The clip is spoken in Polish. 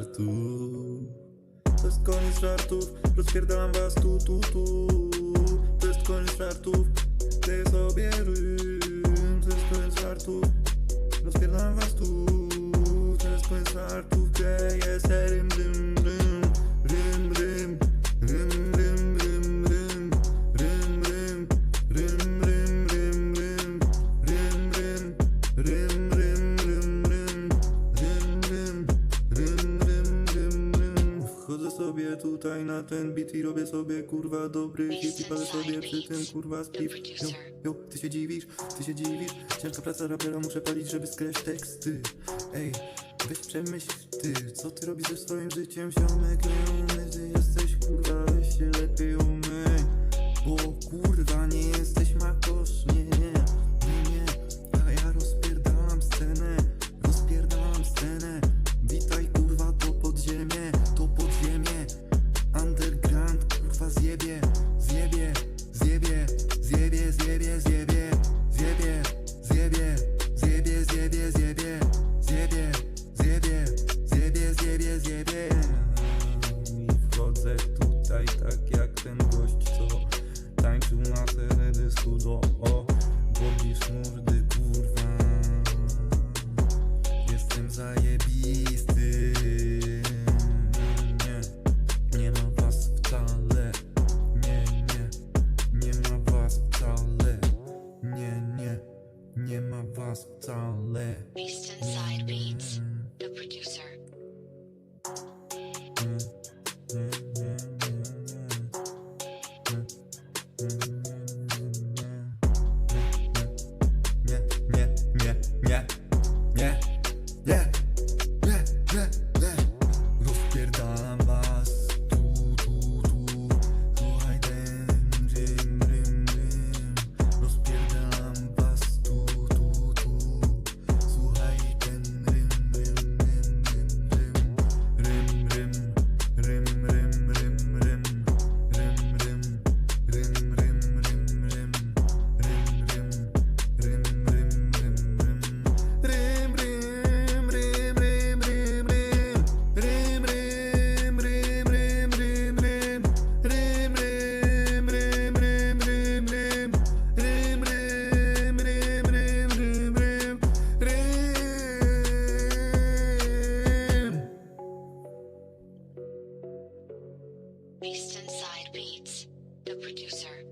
żartów. To jest koniec żartów Rozpierdalam was tu, tu, tu. To jest koniec żartów Kleję sobie rym To jest koniec żartów Rozpierdalam was tu. To jest koniec żartów se rym, rym, rym Rym, Sobie tutaj na ten beat i robię sobie kurwa dobry hit. I palę sobie przy tym kurwa spliff Yo, yo, ty się dziwisz, ty się dziwisz? Ciężka praca rapera, muszę palić, żeby skreślić teksty. Ej, weź przemyśl ty, co ty robisz ze swoim życiem Ziomek, nie ty jesteś kurwa, weź się lepiej umyj yes, yes. past solid. Eastern Inside Beats, the producer. Mm -hmm. Beast Inside Beats, the producer.